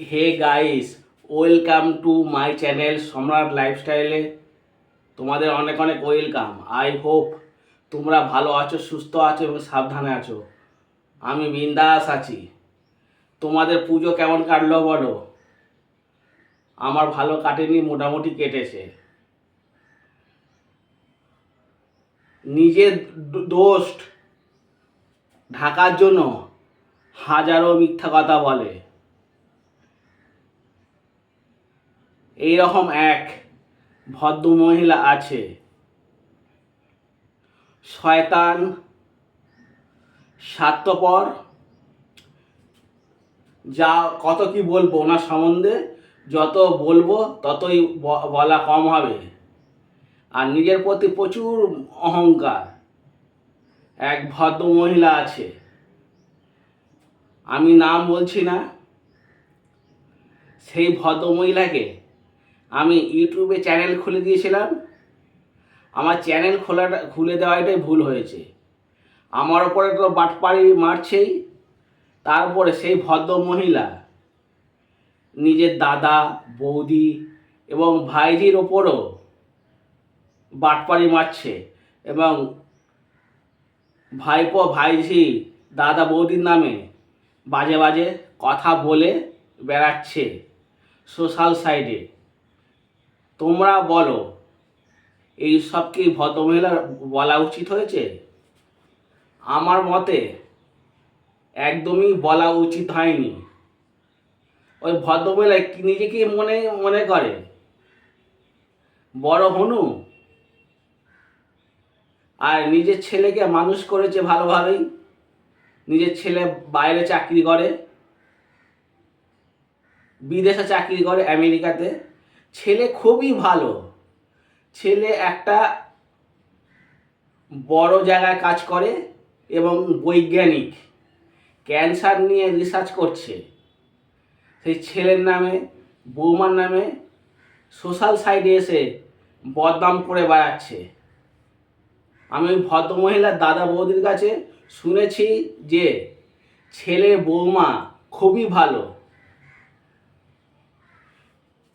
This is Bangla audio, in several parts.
Hey guys welcome to my channel Samrat লাইফস্টাইলে তোমাদের অনেক অনেক ওয়েলকাম আই হোপ তোমরা ভালো আছো, সুস্থ আছো এবং সাবধানে আছো। আমি বিন্দাস আছি। তোমাদের পুজো কেমন কাটলো বলো? আমার ভালো কাটেনি, মোটামুটি কেটেছে। নিজের দোষ ঢাকার জন্য হাজারো মিথ্যা কথা বলে। এইরকম এক ভদ্র মহিলা আছে। শয়তান, স্বার্থপর, যা কত কি বলব ওনার সম্বন্ধে, যত বলব ততই বলা কম হবে। আর নিজের প্রতি প্রচুর অহংকার। এক ভদ্র মহিলা আছে। আমি নাম বলছি না। সেই ভদ্র মহিলাকে আমি ইউটিউবে চ্যানেল খুলে দিয়েছিলাম। আমার চ্যানেল খোলাটা, খুলে দেওয়াটাই ভুল হয়েছে। আমার ওপরে তো বাটপাড়ি মারছেই। তারপরে সেই ভদ্র মহিলা, নিজের দাদা, বৌদি এবং ভাইজির ওপরও বাটপাড়ি মারছে এবং ভাইপো, ভাইঝি, দাদা, বৌদির নামে বাজে বাজে কথা বলে বেড়াচ্ছে সোশ্যাল সাইডে। তোমরা বলো, এই সব কি ভদ্রমহিলার বলা উচিত হয়েছে? আমার মতে একদমই বলা উচিত হয়নি। ওই ভদ্রমহিলা কি নিজেকে মনে মনে করে? বড় হনু। আর নিজের ছেলেকে মানুষ করেছে ভালোভাবেই? নিজের ছেলে বাইরে চাকরি করে? বিদেশে চাকরি করে আমেরিকাতে? ছেলে খুবই ভালো। ছেলে একটা বড় জায়গায় কাজ করে এবং বৈজ্ঞানিক। ক্যান্সার নিয়ে রিসার্চ করছে। সেই ছেলের নামে, বৌমার নামে সোশ্যাল সাইডে এসে বদনাম করে বেড়াচ্ছে। আমি ভদ্রমহিলার দাদা বৌদির কাছে শুনেছি যে ছেলে বৌমা খুবই ভালো।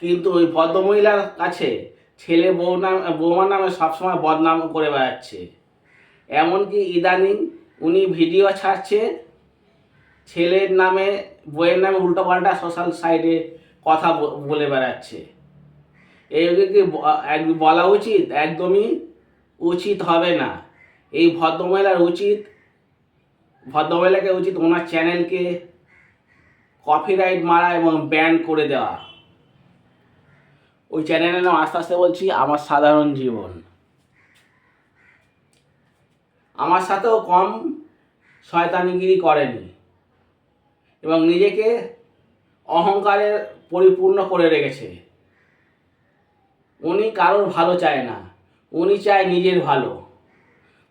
কিন্তু ওই ভদ্রমহিলার কাছে ছেলে বউ নাম, বৌমার নামে সবসময় বদনাম করে বেড়াচ্ছে। এমনকি ইদানিং উনি ভিডিও ছাড়ছে, ছেলের নামে বইয়ের নামে উল্টোপাল্টা সোশ্যাল সাইডে কথা বলে বেড়াচ্ছে। এইগুলো কি বলা উচিত? একদমই উচিত হবে না। এই ভদ্রমহিলার উচিত, ভদ্রমহিলাকে উচিত ওনার চ্যানেলকে কপিরাইট মারা এবং ব্যান করে দেওয়া। ওই চ্যানেলের নাম আস্তে আস্তে বলছি, আমার সাধারণ জীবন। আমার সাথেও কম শয়তানিগিরি করেনি এবং নিজেকে অহংকারে পরিপূর্ণ করে রেখেছে। উনি কারোর ভালো চায় না, উনি চায় নিজের ভালো।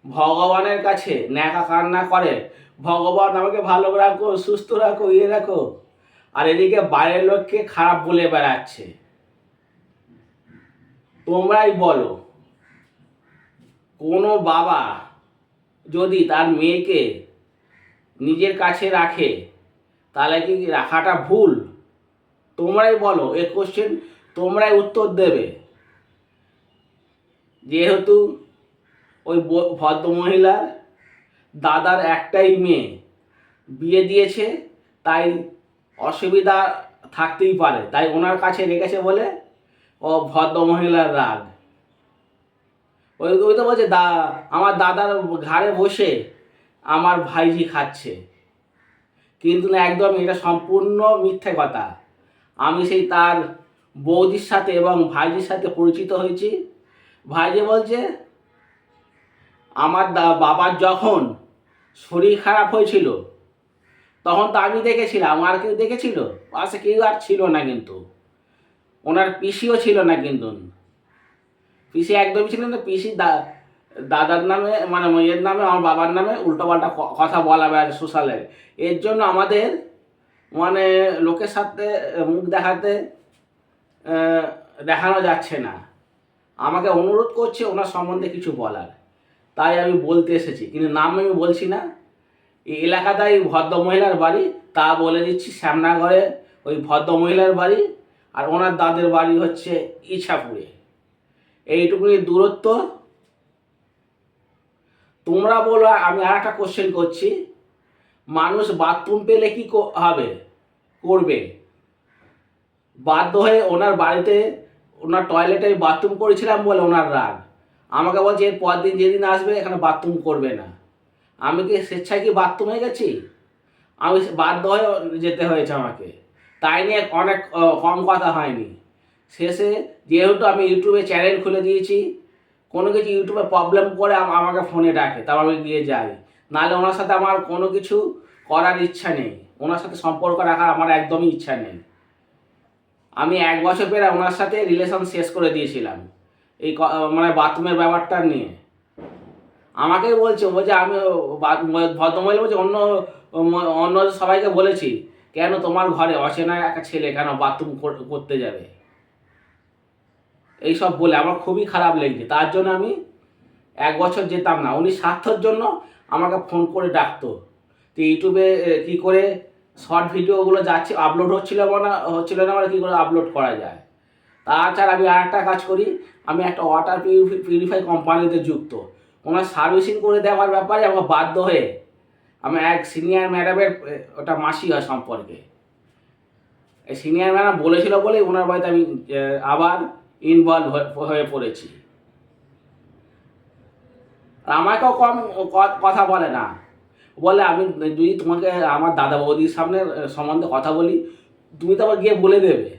ভগবানের কাছে ন্যাকা কান্না করে, ভগবান, আমাকে ভালো রাখো, সুস্থ রাখো ইয়ে রাখো। আর এদিকে বাইরের লোককে খারাপ বলে বেড়াচ্ছে। তোমরাই বলো, কোনো বাবা যদি তার মেয়েকে নিজের কাছে রাখে, তাহলে কি রাখাটা ভুল? তোমরাই বলো, এ কোশ্চেন তোমরাই উত্তর দেবে। যেহেতু ওই ভদ্রমহিলার দাদার একটাই মেয়ে, বিয়ে দিয়েছে, তাই অসুবিধা থাকতেই পারে, তাই ওনার কাছে রেখেছে বলে ও ভদ্রমহিলার রাগ। ওই ওই তো বলছে, দা আমার দাদার ঘাড়ে বসে আমার ভাইজি খাচ্ছে। কিন্তু না, একদম এটা সম্পূর্ণ মিথ্যে কথা। আমি সেই তার বৌদির সাথে এবং ভাইজির সাথে পরিচিত হয়েছি। ভাইজি বলছে, আমার দা বাবার যখন শরীর খারাপ হয়েছিল, তখন তো আমি দেখেছিলাম, আর কেউ দেখেছিল? পাশে কেউ আর ছিল না কিন্তু। ওনার পিসিও ছিল না কিন্তু পিসি একদমই ছিল না, পিসি দাদার নামে মানে মেয়ের নামে, আমার বাবার নামে উল্টোপাল্টা কথা বলা বেড়ায় সোশ্যালে এর জন্য আমাদের মানে লোকের সাথে মুখ দেখাতে দেখানো যাচ্ছে না। আমাকে অনুরোধ করছে ওনার সম্বন্ধে কিছু বলার। তাই আমি বলতে এসেছি, কিন্তু নাম আমি বলছি না। এই এলাকাটাই ভদ্র মহিলার বাড়ি, তা বলে দিচ্ছি শ্যামনগরে ওই ভদ্র মহিলার বাড়ি। আর ওনার দাদের বাড়ি হচ্ছে ইছাপুরে। এইটুকুনি দূরত্ব। তোমরা বলো, আমি আর একটা কোশ্চেন করছি। মানুষ বাথরুম পেলে কি হবে? করবে। বাধ্য হয়ে ওনার বাড়িতে, ওনার টয়লেটে বাথরুম করেছিলাম বলে ওনার রাগ। আমাকে বলছে, এর পর দিন যেদিন আসবে, এখানে বাথরুম করবে না। আমি কি স্বেচ্ছায় কি বাথরুমে গেছি? আমি বাধ্য হয়ে যেতে হয়েছে আমাকে। তাই নিয়ে অনেক কম কথা হয়নি। শেষে যেহেতু আমি ইউটিউবে চ্যানেল খুলে দিয়েছি, কোনো কিছু ইউটিউবে প্রবলেম করে আমাকে ফোনে ডাকে তারপর আমি গিয়ে যাই। নাহলে ওনার সাথে আমার কোনো কিছু করার ইচ্ছা নেই। ওনার সাথে সম্পর্ক রাখার আমার একদমই ইচ্ছা নেই। আমি এক বছর পেরে ওনার সাথে রিলেশন শেষ করে দিয়েছিলাম। এই মানে বাথরুমের ব্যাপারটা নিয়ে। আমাকেই বলছে বলছে আমি বা- ভদ্রমহিলা বলছে, অন্য অন্য সবাইকে বলেছি কেন তোমার ঘরে অচেনা একটা ছেলে কেন বাথরুম করতে যাবে? এইসব বলে আমার খুবই খারাপ লেগেছে। তার জন্য আমি এক বছর যেতাম না। উনি স্বার্থর জন্য আমাকে ফোন করে ডাকতো। তো ইউটিউবে কি করে শর্ট ভিডিওগুলো যাচ্ছে আপলোড হচ্ছিল না হচ্ছিল না মানে কী করে আপলোড করা যায়? তাছাড়া আমি আর একটা কাজ করি, আমি একটা ওয়াটার পিউরিফাই কোম্পানিতে যুক্ত। ওনার সার্ভিসিং করে দেওয়ার ব্যাপারে আমাকে বাধ্য হয়ে আমি এক সিনিয়র ম্যাডামের ওটা মাসি হয় সম্পর্কে। এই সিনিয়র ম্যাডাম বলেছিল বলেই ওনার বাড়িতে আমি আবার ইনভলভ হয়ে পড়েছি। আমাকেও কম কথা বলে না। বলে, আমি যদি তোমাকে আমার দাদা বৌদির সামনে সম্বন্ধে কথা বলি, তুমি তো আবার গিয়ে বলে দেবে।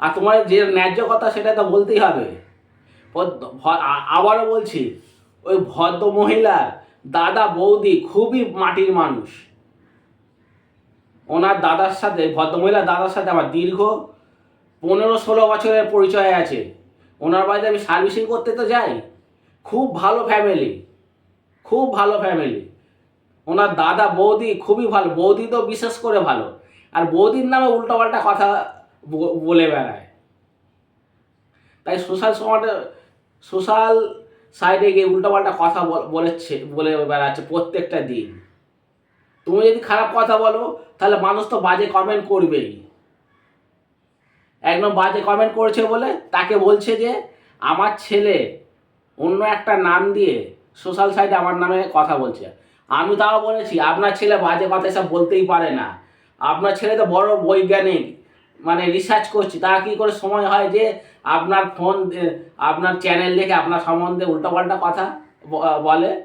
আর তোমার যে ন্যায্য কথা সেটা তো বলতেই হবে। আবারও বলছি, ওই ভদ্র মহিলার দাদা বৌদি খুবই মাটির মানুষ। ওনার দাদার সাথে, ভদ্রমহিলার দাদার সাথে আমার দীর্ঘ পনেরো ষোলো বছরের পরিচয় আছে। ওনার বাড়িতে আমি সার্ভিসিং করতে তো যাই। খুব ভালো ফ্যামিলি, খুব ভালো ফ্যামিলি। ওনার দাদা বৌদি খুবই ভালো, বৌদি তো বিশেষ করে ভালো। আর বৌদির নামে উল্টোপাল্টা কথা বলে বেড়ায়। তাই সোশ্যাল সমাজে, সোশ্যাল সাইডে গিয়ে উল্টোপাল্টা কথা বলেছে বলে বেড়াচ্ছে প্রত্যেকটা দিন। তুমি যদি খারাপ কথা বলো তাহলে মানুষ তো বাজে কমেন্ট করবেই। একদম বাজে কমেন্ট করেছে বলে তাকে বলছে যে আমার ছেলে অন্য একটা নাম দিয়ে সোশ্যাল সাইটে আমার নামে কথা বলছে। আমি তাও বলেছি আপনার ছেলে বাজে কথা এসব বলতেই পারে না। আপনার ছেলে তো বড় বৈজ্ঞানিক। মানে রিসার্চ করছি তার কী করে সময় হয় যে আপনার ফোন আপনার চ্যানেল দেখে আপনার সম্বন্ধে উল্টোপাল্টা কথা বলে।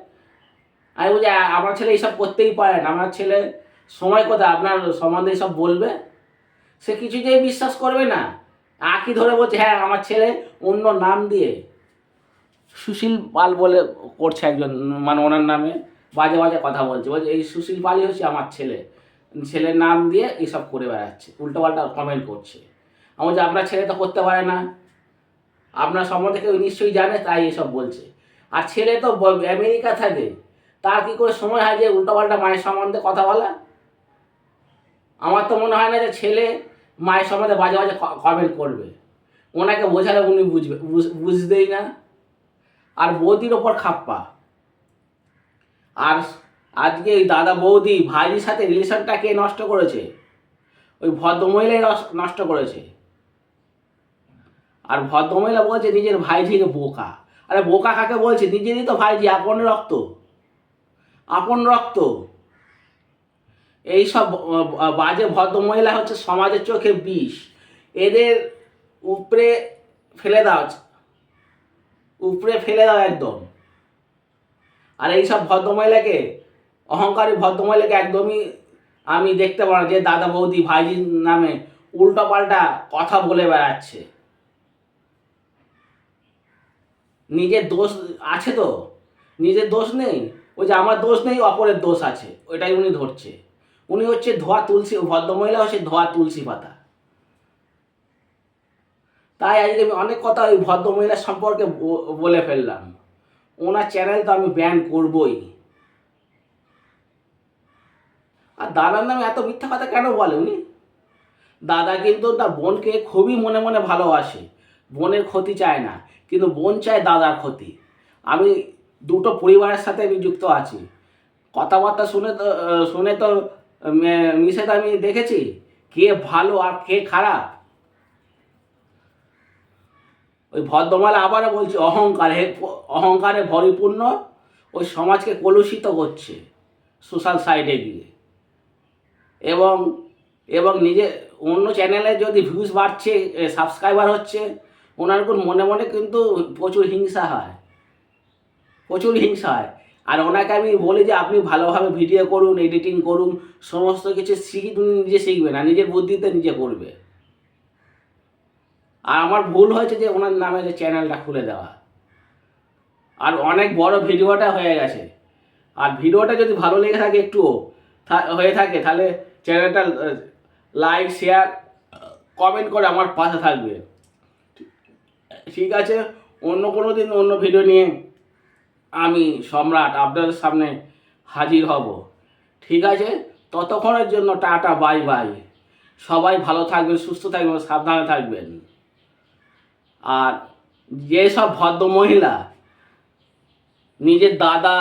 আমি বলছি, "আ- আমার ছেলে এইসব করতেই পারে না, আমার ছেলে সময় কোথায়, আপনার সম্বন্ধে এইসব বলবে? সে কিছুতেই বিশ্বাস করবে না। আঁকি ধরে বলছে হ্যাঁ আমার ছেলে অন্য নাম দিয়ে সুশীল পাল বলে করছে একজন মানে ওনার নামে, বাজে বাজে কথা বলছে। বলছে, এই সুশীল পালই হচ্ছে আমার ছেলে। ছেলের নাম দিয়ে এইসব করে বেড়াচ্ছে, উল্টোপাল্টা কমেন্ট করছে। আমার যে আপনার ছেলে তো করতে পারে না। আপনার সম্বন্ধে কেউ নিশ্চয়ই জানে, তাই এসব বলছে। আর ছেলে তো আমেরিকা থাকে, তার কি করে সময় হয় যে উল্টোপাল্টা মায়ের সম্বন্ধে কথা বলা? আমার তো মনে হয় না যে ছেলে মায়ের সম্বন্ধে বাজে বাজে কমেন্ট করবে। ওনাকে বোঝালে উনি বুঝবে, বুঝ- বুঝতেই না। আর বৌদির ওপর খাপ্পা। আর আজকে ওই দাদা বৌদি ভাইয়ের সাথে রিলেশনটা কে নষ্ট করেছে? ওই ভদ্রমহিলাই নষ্ট- করেছে। আর ভদ্রমহিলা বলছে, নিজের ভাইঝিকে বোকা। আরে বোকা কাকে বলছে? নিজেরই তো ভাইঝি, আপন রক্ত। আপন রক্ত। এইসব বাজে ভদ্রমহিলা হচ্ছে সমাজের চোখে বিষ। এদের উপরে ফেলে দাও। উপরে ফেলে দাও একদম। আর এইসব ভদ্রমহিলাকে অহংকারী ভদ্রমহিলাকে একদমই আমি দেখতে পারো যে দাদা বৌদি ভাইজির নামে উল্টো পাল্টা কথা বলে বেড়াচ্ছে। নিজের দোষ আছে তো? নিজের দোষ নেই? ওই যে আমার দোষ নেই, অপরের দোষ আছে, ওইটাই উনি ধরছে। উনি হচ্ছে ধোয়া তুলসী ভদ্রমহিলা হচ্ছে ধোয়া তুলসী পাতা। তাই আজকে আমি অনেক কথা ওই ভদ্রমহিলার সম্পর্কে বলে ফেললাম। ওনার চ্যানেল তো আমি ব্যান করবই। আর দাদার নামে এত মিথ্যা কথা কেন বলে উনি? দাদা কিন্তু তার বোনকে খুবই মনে মনে ভালোবাসে। বোনের ক্ষতি চায় না, কিন্তু বোন চায় দাদার ক্ষতি। আমি দুটো পরিবারের সাথে আমি যুক্ত আছি। কথাবার্তা শুনে তো শুনে তো মিশে তো আমি দেখেছি, কে ভালো আর কে খারাপ। ওই ভদ্রমালা আবারও বলছি, অহংকারে অহংকারে পরিপূর্ণ ওই সমাজকে কলুষিত করছে, সোশ্যাল সাইডে গিয়ে। এবং এবং নিজে, অন্য চ্যানেলে যদি ভিউজ বাড়ছে সাবস্ক্রাইবার হচ্ছে, ওনার মনে মনে কিন্তু প্রচুর হিংসা হয়। প্রচুর হিংসা হয়। আর ওনাকে আমি বলি যে, আপনি ভালোভাবে ভিডিও করুন এডিটিং করুন, সমস্ত কিছু শিখি তুমি নিজে শিখবে না, নিজের বুদ্ধিতে নিজে করবে। আর আমার ভুল হয়েছে যে, ওনার নামে যে চ্যানেলটা খুলে দেওয়া। আর অনেক বড় ভিডিওটা হয়ে গেছে। আর ভিডিওটা যদি ভালো লেগে থাকে একটুও হয়ে থাকে, তাহলে চ্যানেলটা লাইক শেয়ার কমেন্ট করে আমার পাশে থাকবে। ঠিক আছে? অন্য কোনো দিন অন্য ভিডিও নিয়ে আমি সম্রাট আপনাদের সামনে হাজির হব। ঠিক আছে? ততক্ষণের জন্য টাটা বাই বাই সবাই ভালো থাকবেন, সুস্থ থাকবেন, সাবধানে থাকবেন। আর যেসব ভদ্র মহিলা নিজের দাদা,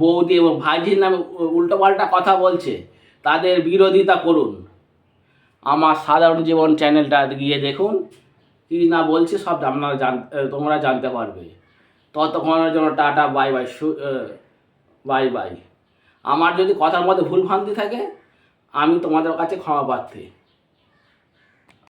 বৌদি এবং ভাইজির নামে উল্টোপাল্টা কথা বলছে তাদের বিরোধিতা করুন। আমার সাধারণ জীবন চ্যানেলটা গিয়ে দেখুন। কী না বলছে সব আপনারা জান তোমরা জানতে পারবে। ততক্ষণের জন্য tata, bye bye bye bye. আমার যদি কথার মধ্যে ভুল ভ্রান্তি থাকে, আমি তোমাদের কাছে ক্ষমা প্রার্থী।